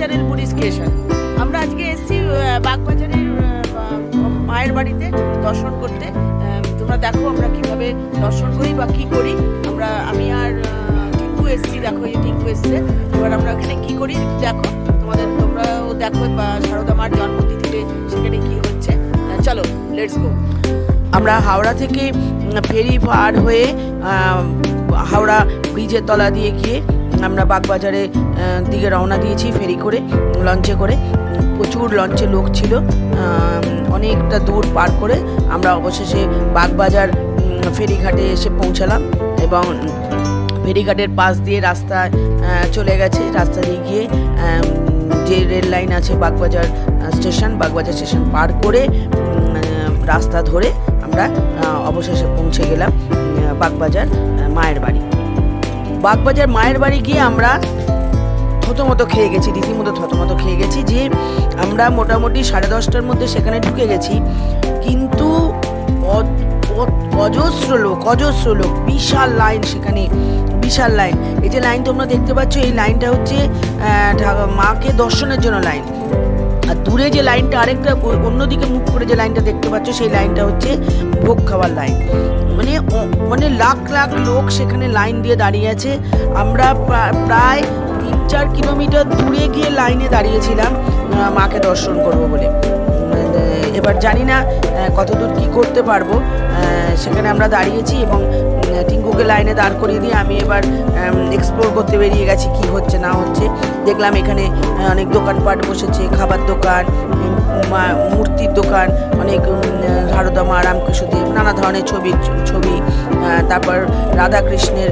Channel police creation আমরা আজকে এসেছি বাগবাজারের মায়ের বাড়িতে দর্শন করতে। তোমরা দেখো আমরা কীভাবে দর্শন করি বা কি করি। আমরা, আমি আর টিঙ্কু এসেছি, দেখো এই টিঙ্কু এসছে। এবার আমরা এখানে কি করি দেখো। তোমাদের, তোমরাও দেখো বা শারদা মার জন্মতিথিতে সেখানে কি হচ্ছে। চলো লেটস গো আমরা হাওড়া থেকে ফেরি পার হয়ে হাওড়া ব্রিজের তলা দিয়ে গিয়ে আমরা বাগবাজারে দিকে রওনা দিয়েছি ফেরি করে, লঞ্চে করে। প্রচুর লঞ্চে লোক ছিল অনেকটা দূর পার করে আমরা অবশেষে বাগবাজার ফেরিঘাটে এসে পৌঁছালাম এবং ফেরিঘাটের পাশ দিয়ে রাস্তা চলে গেছে। রাস্তা দিয়ে গিয়ে যে রেল লাইন আছে বাগবাজার স্টেশন বাগবাজার স্টেশন পার করে রাস্তা ধরে আমরা অবশেষে পৌঁছে গেলাম বাগবাজার মায়ের বাড়ি। বাগবাজার মায়ের বাড়ি গিয়ে আমরা থতমতো খেয়ে গেছি, রীতিমতো থতমতো খেয়ে গেছি যে আমরা মোটামুটি সাড়ে দশটার মধ্যে সেখানে ঢুকে গেছি। কিন্তু অজস্র লোক অজস্র লোক, বিশাল লাইন সেখানে, বিশাল লাইন। এই যে লাইন তোমরা দেখতে পাচ্ছ, এই লাইনটা হচ্ছে মাকে দর্শনের জন্য লাইন। আর দূরে যে লাইনটা, আরেকটা অন্যদিকে মুখ করে যে লাইনটা দেখতে পাচ্ছ, সেই লাইনটা হচ্ছে ভোগ খাওয়ার লাইন। মানে মানে লাখ লাখ লোক সেখানে লাইন দিয়ে দাঁড়িয়ে আছে। আমরা প্রা- প্রায় তিন চার কিলোমিটার দূরে গিয়ে লাইনে দাঁড়িয়েছিলাম মাকে দর্শন করব বলে। এবার জানি না কতদূর কি করতে পারব। সেখানে আমরা দাঁড়িয়েছি এবং টিঙ্কুকে লাইনে দাঁড় করিয়ে দিয়ে আমি এবার এক্সপ্লোর করতে বেরিয়ে গেছি, কি হচ্ছে, না হচ্ছে। দেখলাম এখানে অনেক দোকানপাট বসেছে, খাবার দোকান মূর্তির দোকান, অনেক ভারদা মা রামকৃষ্ণদেব, নানা ধরনের ছবি ছবি তারপর রাধাকৃষ্ণের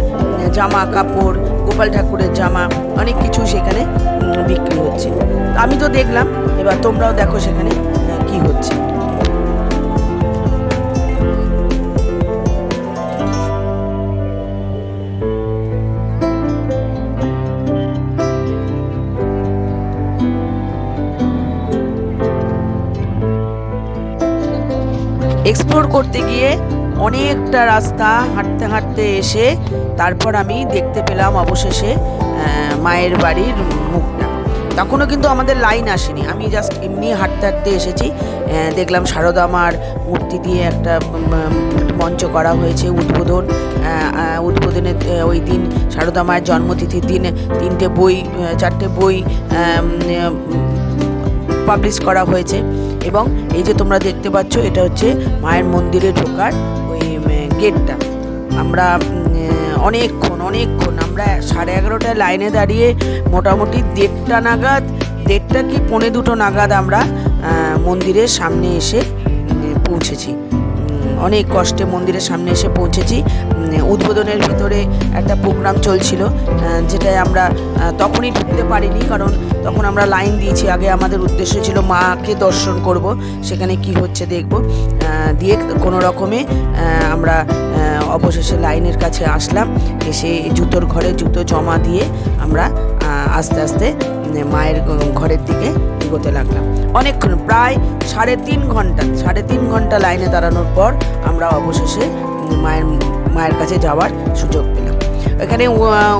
জামা, কাপড়, গোপাল ঠাকুরের জামা, অনেক কিছু সেখানে বিক্রি হচ্ছে। আমি তো দেখলাম, এবার তোমরাও দেখো সেখানে কি হচ্ছে? এক্সপ্লোর করতে গিয়ে অনেকটা রাস্তা হাঁটতে হাঁটতে এসে তারপর আমি দেখতে পেলাম অবশেষে মায়ের বাড়ির মুখটা। তখনও কিন্তু আমাদের লাইন আসেনি। আমি জাস্ট এমনি হাঁটতে হাঁটতে এসেছি। দেখলাম সারদা মার মূর্তি দিয়ে একটা মঞ্চ করা হয়েছে উদ্বোধন। উদ্বোধনের ওই দিন সারদা মায়ের জন্মতিথির দিন তিনটে বই চারটে বই পাবলিশ করা হয়েছে। এবং এই যে তোমরা দেখতে পাচ্ছ, এটা হচ্ছে মায়ের মন্দিরে ঢোকার ওই গেটটা। আমরা অনেকক্ষণ অনেকক্ষণ। আমরা সাড়ে এগারোটায় লাইনে দাঁড়িয়ে মোটামুটি দেড়টা নাগাদ, দেড়টা কি পৌনে দুটো নাগাদ আমরা মন্দিরের সামনে এসে পৌঁছেছি। অনেক কষ্টে মন্দিরের সামনে এসে পৌঁছেছি। উদ্বোধনের ভিতরে একটা প্রোগ্রাম চলছিল যেটায় আমরা তখনই ঢুকতে পারিনি, কারণ তখন আমরা লাইন দিয়েছি। আগে আমাদের উদ্দেশ্য ছিল মাকে দর্শন করব, সেখানে কি হচ্ছে দেখব। দিয়ে কোনো রকমে আমরা অবশেষে লাইনের কাছে আসলাম। এসে জুতোর ঘরে জুতো জমা দিয়ে আমরা আস্তে আস্তে মায়ের ঘরের দিকে এগোতে লাগলাম। অনেকক্ষণ, প্রায় সাড়ে তিন ঘণ্টা, সাড়ে তিন ঘণ্টা লাইনে দাঁড়ানোর পর আমরা অবশেষে মায়ের মায়ের কাছে যাওয়ার সুযোগ পেলাম। এখানে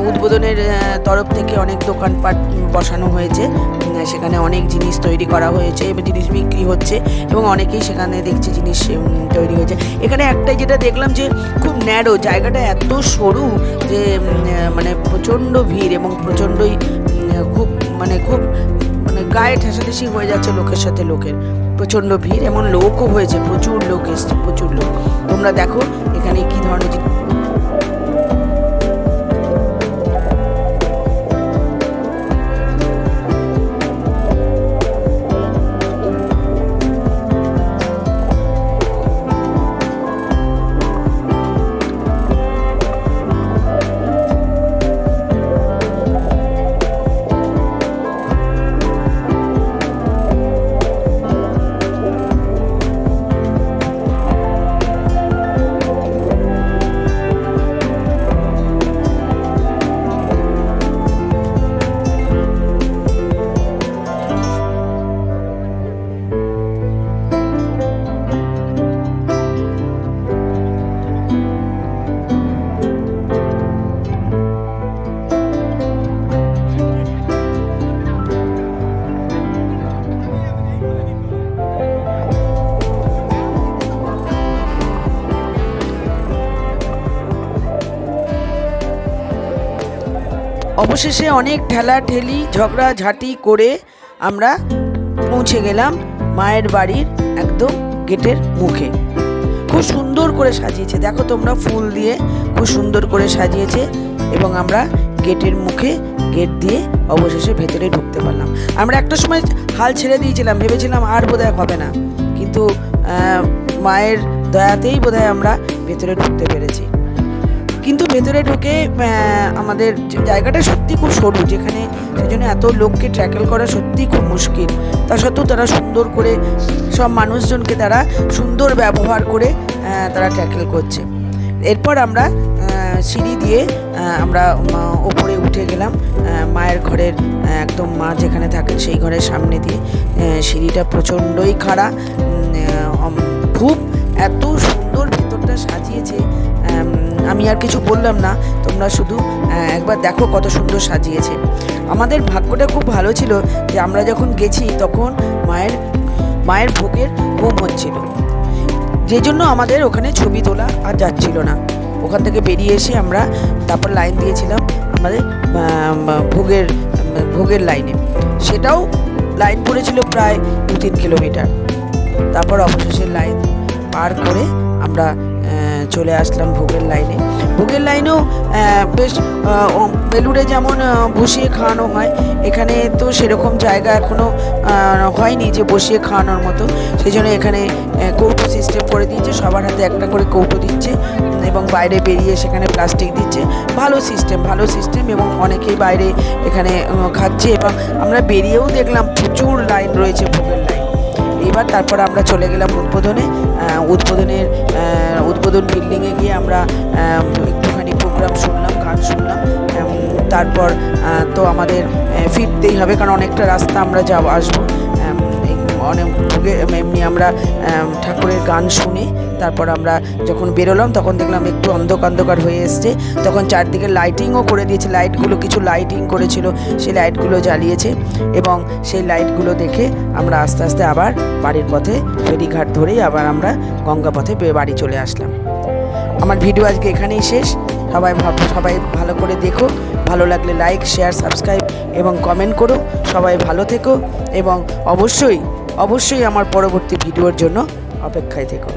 উদ্বোধনের তরফ থেকে অনেক দোকানপাট বসানো হয়েছে। সেখানে অনেক জিনিস তৈরি করা হয়েছে এবং জিনিস বিক্রি হচ্ছে এবং অনেকেই সেখানে দেখছি জিনিস তৈরি হয়েছে। এখানে একটাই যেটা দেখলাম যে খুব ন্যারো জায়গাটা এত সরু যে মানে প্রচণ্ড ভিড় এবং প্রচণ্ডই খুব মানে খুব মানে গায়ে ঠেসাঠেসি হয়ে যাচ্ছে লোকের সাথে লোকের। প্রচণ্ড ভিড়, এমন লোকও হয়েছে, প্রচুর লোক এসছে, প্রচুর লোক। তোমরা দেখো এখানে কি ধরনের অবশেষে অনেক ঠেলা ঠেলি, ঝগড়া ঝাঁটি করে আমরা পৌঁছে গেলাম মায়ের বাড়ির একদম গেটের মুখে। খুব সুন্দর করে সাজিয়েছে। দেখো তোমরা ফুল দিয়ে খুব সুন্দর করে সাজিয়েছে এবং আমরা গেটের মুখে গেট দিয়ে অবশেষে ভেতরে ঢুকতে পারলাম। আমরা একটা সময় হাল ছেড়ে দিয়েছিলাম, ভেবেছিলাম আর বোধহয় হবে না। কিন্তু মায়ের দয়াতেই বোধহয় আমরা ভেতরে ঢুকতে পেরেছি। কিন্তু ভেতরে ঢুকে আমাদের জায়গাটা সত্যি খুব সরু, যেখানে সেই জন্য এত লোককে ট্র্যাকেল করা সত্যি খুব মুশকিল। তা সত্ত্বেও তারা সুন্দর করে, সব মানুষজনকে তারা সুন্দর ব্যবহার করে তারা ট্র্যাকেল করছে। এরপর আমরা সিঁড়ি দিয়ে আমরা ওপরে উঠে গেলাম। মায়ের ঘরের একদম মা যেখানে থাকেন সেই ঘরের সামনে দিয়ে সিঁড়িটা প্রচণ্ডই খাড়া খুব এত সুন্দর ভেতরটা সাজিয়েছে আর কিছু বললাম না, তোমরা শুধু একবার দেখো কত সুন্দর সাজিয়েছে। আমাদের ভাগ্যটা খুব ভালো ছিল যে আমরা যখন গেছি তখন মায়ের মায়ের ভোগের হোম হচ্ছিল যে জন্য আমাদের ওখানে ছবি তোলা আর যাচ্ছিল না। ওখান থেকে বেরিয়ে এসে আমরা তারপর লাইন দিয়েছিলাম আমাদের ভোগের ভোগের লাইনে। সেটাও লাইন পড়েছিল প্রায় দু তিন কিলোমিটার। তারপর অবশেষে লাইন পার করে আমরা চলে আসলাম ভোগের লাইনে। ভোগের লাইনেও বেশ বেলুড়ে যেমন বসিয়ে খাওয়ানো হয়, এখানে তো সেরকম জায়গা এখনও হয়নি যে বসিয়ে খাওয়ানোর মতো। সেই জন্য এখানে কৌটো সিস্টেম করে দিয়েছে সবার হাতে একটা করে কৌটো দিচ্ছে, এবং বাইরে বেরিয়ে সেখানে প্লাস্টিক দিচ্ছে। ভালো সিস্টেম ভালো সিস্টেম এবং অনেকেই বাইরে এখানে খাচ্ছে, এবং আমরা বেরিয়েও দেখলাম প্রচুর লাইন রয়েছে ভোগের লাইন এবার তারপর আমরা চলে গেলাম উদ্বোধনে। উদ্বোধনের উদ্বোধন বিল্ডিংয়ে গিয়ে আমরা একটুখানি প্রোগ্রাম শুনলাম গান শুনলাম। তারপর তো আমাদের ফিরতেই হবে, কারণ অনেকটা রাস্তা আমরা যাব, আসব। অনেক এমনি আমরা ঠাকুরের গান শুনে। তারপর আমরা যখন বেরোলাম, তখন দেখলাম একটু অন্ধকার অন্ধকার হয়ে এসছে। তখন চারদিকে লাইটিংও করে দিয়েছে। লাইটগুলো কিছু লাইটিং করেছিল। সেই লাইটগুলো জ্বালিয়েছে এবং সেই লাইটগুলো দেখে আমরা আস্তে আস্তে আবার বাড়ির পথে ফেরিঘাট ধরেই আবার আমরা গঙ্গা পথে বাড়ি চলে আসলাম। আমার ভিডিও আজকে এখানেই শেষ। সবাই সবাই ভালো করে দেখো। ভালো লাগলে লাইক শেয়ার সাবস্ক্রাইব এবং কমেন্ট করো। সবাই ভালো থেকো এবং অবশ্যই অবশ্যই আমার পরবর্তী ভিডিওর জন্য অপেক্ষায় থেকো।